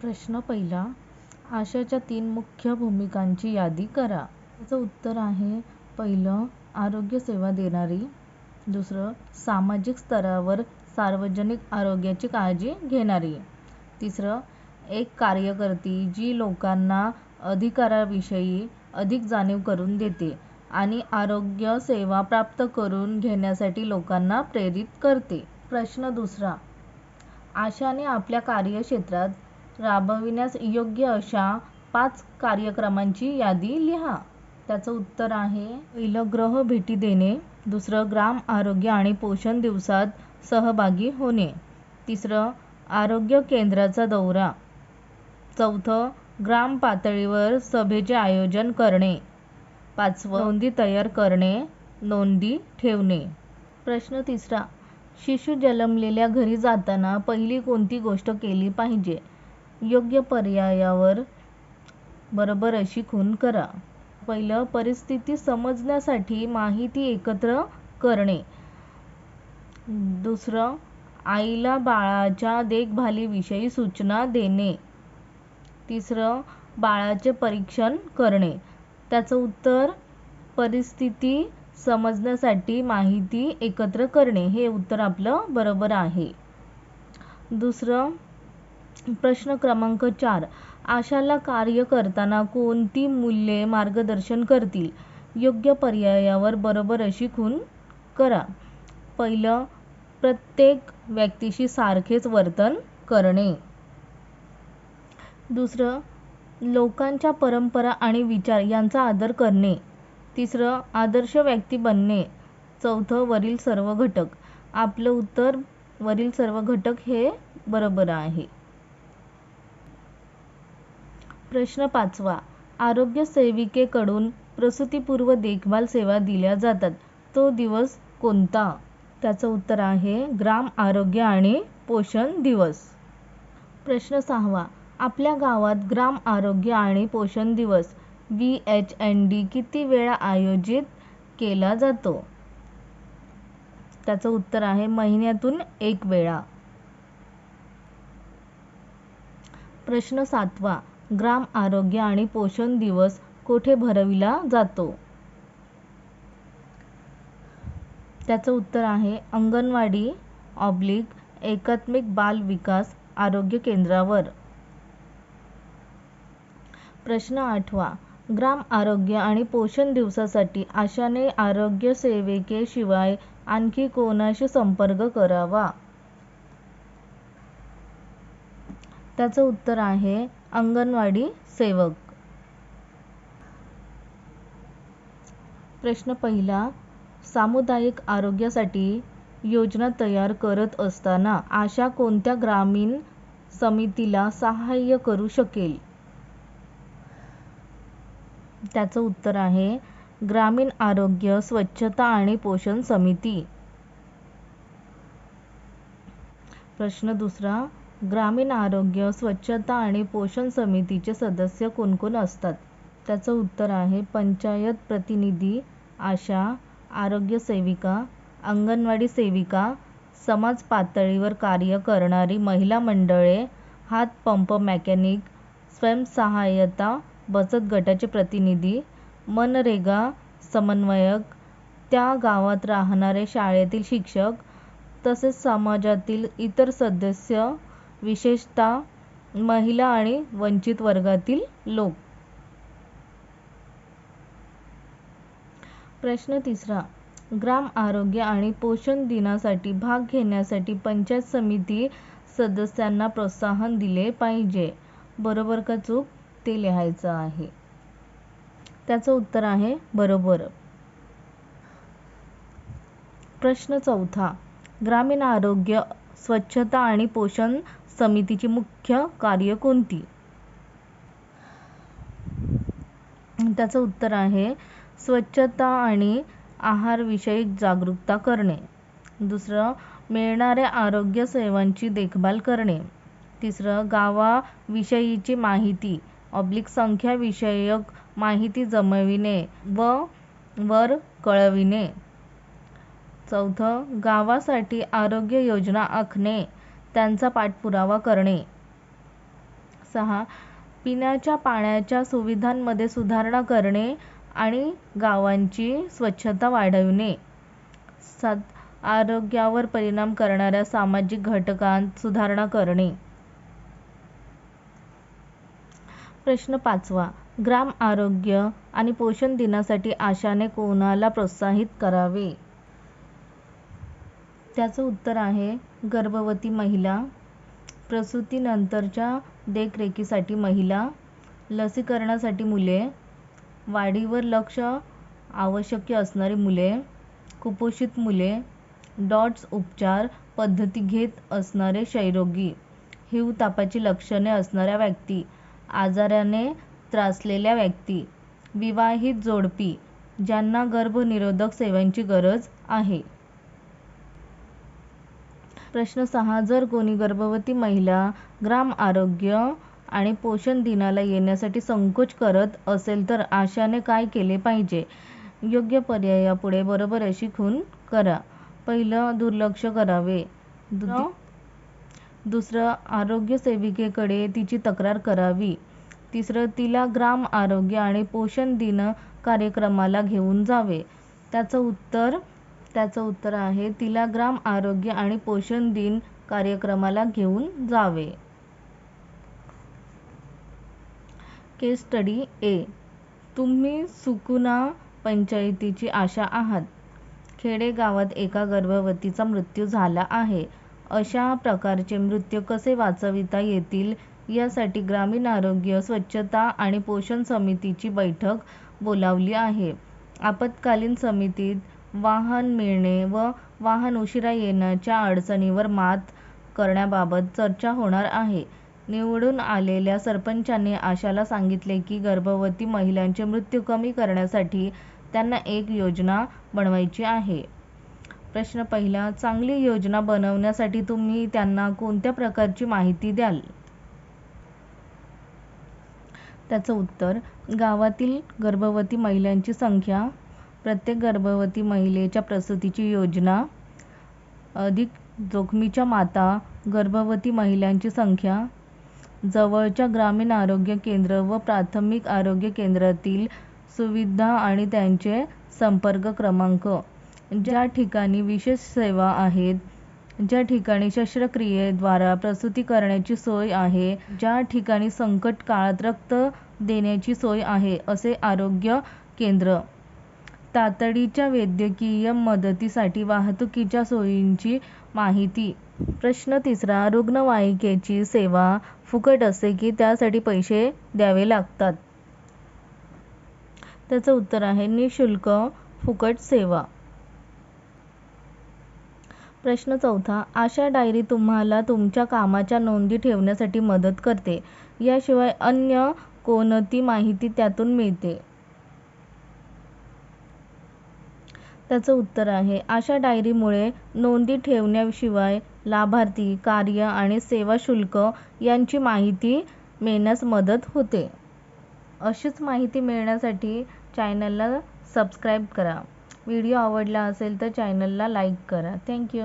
प्रश्न पहिला आशाच्या तीन मुख्य भूमिकांची यादी करा. त्याचं उत्तर आहे पहिलं आरोग्यसेवा देणारी. दुसरं सामाजिक स्तरावर सार्वजनिक आरोग्याची काळजी घेणारी. तिसरं एक कार्यकर्ती जी लोकांना अधिकाराविषयी अधिक जाणीव करून देते आणि आरोग्य सेवा प्राप्त करून घेण्यासाठी लोकांना प्रेरित करते. प्रश्न दुसरा आशाने आपल्या कार्यक्षेत्रात राबविण्यास योग्य अशा पाच कार्यक्रमांची यादी लिहा. त्याचं उत्तर आहे पहिलं ग्रह भेटी देणे दुसरं ग्राम आरोग्य आणि पोषण दिवसात सहभागी होणे तिसरं आरोग्य केंद्राचा दौरा चौथं ग्राम पातळीवर सभेचे आयोजन करणे पाचवं नोंदी तयार करणे नोंदी ठेवणे. प्रश्न तिसरा शिशु जन्मलेल्या घरी जाताना पहिली कोणती गोष्ट केली पाहिजे? योग्य पर्यायावर बरोबर अशी खूण करा. पहिलं परिस्थिती समजण्यासाठी माहिती एकत्र करणे. दुसरं आईला बाळाच्या देखभालीविषयी सूचना देणे. तिसरं बाळाचे परीक्षण करणे. त्याचं उत्तर परिस्थिती समजण्यासाठी माहिती एकत्र करणे. हे उत्तर आपलं बरोबर आहे. दुसरं प्रश्न क्रमांक चार. आशाला कार्य करताना कोणती मूल्ये मार्गदर्शन करतील? योग्य पर्यायावर बरोबर अशी खूण करा. पहिलं प्रत्येक व्यक्तीशी सारखेच वर्तन करणे. दुसरं लोकांच्या परंपरा आणि विचार यांचा आदर करणे. तिसरं आदर्श व्यक्ती बनणे. चौथं वरील सर्व घटक. आपलं उत्तर वरील सर्व घटक हे बरोबर आहे. प्रश्न पाचवा. आरोग्य सेविकेकडून प्रसूतीपूर्व देखभाल सेवा दिल्या जातात. तो दिवस कोणता? त्याचं उत्तर आहे ग्राम आरोग्य आणि पोषण दिवस. प्रश्न सहावा. आपल्या गावात ग्राम आरोग्य आणि पोषण दिवस व्ही एच एन डी किती वेळा आयोजित केला जातो? त्याचं उत्तर आहे महिन्यातून एक वेळा. प्रश्न सातवा. ग्राम आरोग्य आणि पोषण दिवस कोठे भरविला जातो? त्याचं उत्तर आहे अंगणवाडी ऑब्लिक एकात्मिक बाल विकास आरोग्य केंद्रावर. प्रश्न आठवा ग्राम आरोग्य आणि पोषण दिवसासाठी आशाने आरोग्य सेविकेशिवाय आणखी कोणाशी संपर्क करावा? त्याचं उत्तर आहे अंगणवाडी सेवक. प्रश्न पहिला सामुदायिक आरोग्यासाठी योजना तयार करत असताना आशा कोणत्या ग्रामीण समितीला सहाय्य करू शकेल? त्याचं उत्तर आहे ग्रामीण आरोग्य स्वच्छता आणि पोषण समिती. प्रश्न दुसरा ग्रामीण आरोग्य स्वच्छता आणि पोषण समितीचे सदस्य कोणकोण असतात? त्याचं उत्तर आहे पंचायत प्रतिनिधी आशा आरोग्य सेविका अंगणवाडी सेविका समाज पातळीवर कार्य करणारी महिला मंडळे हातपंप मेकॅनिक स्वयंसहाय्यता बचत गटाचे प्रतिनिधी मनरेगा समन्वयक त्या गावात राहणारे शाळेतील शिक्षक तसेच समाजातील इतर सदस्य विशेषतः महिला आणि वंचित वर्गातील लोक. प्रश्न तिसरा. ग्राम आरोग्य आणि पोषण दिनासाठी भाग घेण्यासाठी पंचायत समिती सदस्यांना प्रोत्साहन दिले पाहिजे. बरोबर का चूक? ते लिहायचं आहे. त्याचं उत्तर आहे बरोबर. प्रश्न चौथा. ग्रामीण आरोग्य स्वच्छता आणि पोषण समितीची मुख्य कार्य कोणती? त्याचं उत्तर आहे स्वच्छता आणि आहारविषयक जागरूकता करणे. दुसरं मिळणाऱ्या आरोग्य सेवांची देखभाल करणे. तिसरं गावाविषयीची माहिती ऑब्लिक संख्याविषयक माहिती जमविणे व वर कळविणे. चौथं गावासाठी आरोग्य योजना आखणे. त्यांचा पाठपुरावा करणे सहा पिण्याच्या पाण्याच्या सुविधांमध्ये सुधारणा करणे आणि गावांची स्वच्छता वाढविणे. सात आरोग्यावर परिणाम करणाऱ्या सामाजिक घटकांत सुधारणा करणे. प्रश्न पाचवा ग्राम आरोग्य आणि पोषण दिनासाठी आशाने कोणाला प्रोत्साहित करावे? त्याचं उत्तर आहे गर्भवती महिला, प्रसूतीनंतरच्या देखरेखीसाठी महिला, लसीकरणासाठी मुले, वाढीवर लक्ष आवश्यक असणारी मुले, कुपोषित मुले, डॉट्स उपचार पद्धती घेत असणारे क्षयरोगी, हिवतापाची लक्षणे असणाऱ्या व्यक्ती, आजाराने त्रासलेल्या व्यक्ती, विवाहित जोडपी ज्यांना गर्भनिरोधक सेवांची गरज आहे. प्रश्न सहा जर कोणी गर्भवती महिला ग्राम आरोग्य आणि पोषण दिनाला येण्यासाठी संकोच करत असेल तर आशाने काय केले पाहिजे? योग्य पर्यायापुढे बरोबर अशी खून करा. पहिलं दुर्लक्ष करावे. दुसरं आरोग्य सेविकेकडे तिची तक्रार करावी. तिसरं तिला ग्राम आरोग्य आणि पोषण दिन कार्यक्रमाला घेऊन जावे. त्याचं उत्तर आहे तिला ग्राम आरोग्य आणि पोषण दिन कार्यक्रमाला घेऊन जावे. केस स्टडी ए तुम्ही सुकुना पंचायतीची आशा आहात. खेडेगावात एका गर्भवतीचा मृत्यू झाला आहे. अशा प्रकारचे मृत्यू कसे वाचविता येतील यासाठी ग्रामीण आरोग्य, स्वच्छता आणि पोषण समितीची बैठक बोलावली आहे. आपत्कालीन समितीत वाहन मिळणे व वाहन उशिरा येण्याच्या अडचणीवर मात करण्याबाबत चर्चा होणार आहे. निवडून आलेल्या सरपंचांनी आशाला सांगितले की गर्भवती महिलांचे मृत्यू कमी करण्यासाठी त्यांना एक योजना बनवायची आहे. प्रश्न पहिला चांगली योजना बनवण्यासाठी तुम्ही त्यांना कोणत्या प्रकारची माहिती द्याल? त्याचं उत्तर गावातील गर्भवती महिलांची संख्या, प्रत्येक गर्भवती महिलेच्या प्रसूतीची योजना, अधिक जोखमीच्या माता, गर्भवती महिलांची संख्या, जवळच्या ग्रामीण आरोग्य केंद्र व प्राथमिक आरोग्य केंद्रातील सुविधा आणि त्यांचे संपर्क क्रमांक, ज्या ठिकाणी विशेष सेवा आहेत, ज्या ठिकाणी शस्त्रक्रियेद्वारा प्रसूती करण्याची सोय आहे, ज्या ठिकाणी संकट काळात रक्त देण्याची सोय आहे असे आरोग्य केंद्र, तातडीच्या वैद्यकीय मदतीसाठी वाहतुकीच्या सोयींची माहिती. प्रश्न तिसरा रुग्णवाहिकेची सेवा फुकट असते की त्यासाठी पैसे द्यावे लागतात? त्याचं उत्तर आहे नि:शुल्क, फुकट सेवा. प्रश्न चौथा आशा डायरी तुम्हाला तुमच्या कामाच्या नोंदी ठेवण्यासाठी मदत करते. याशिवाय अन्य कोणती माहिती त्यातून मिळते? त्याचं उत्तर आहे अशा डायरीमुळे नोंदी ठेवण्याशिवाय लाभार्थी, कार्य आणि सेवा शुल्क यांची माहिती मिळण्यास मदत होते. अशीच माहिती मिळण्यासाठी चॅनलला सबस्क्राईब करा. व्हिडिओ आवडला असेल तर चॅनलला लाईक करा. थँक्यू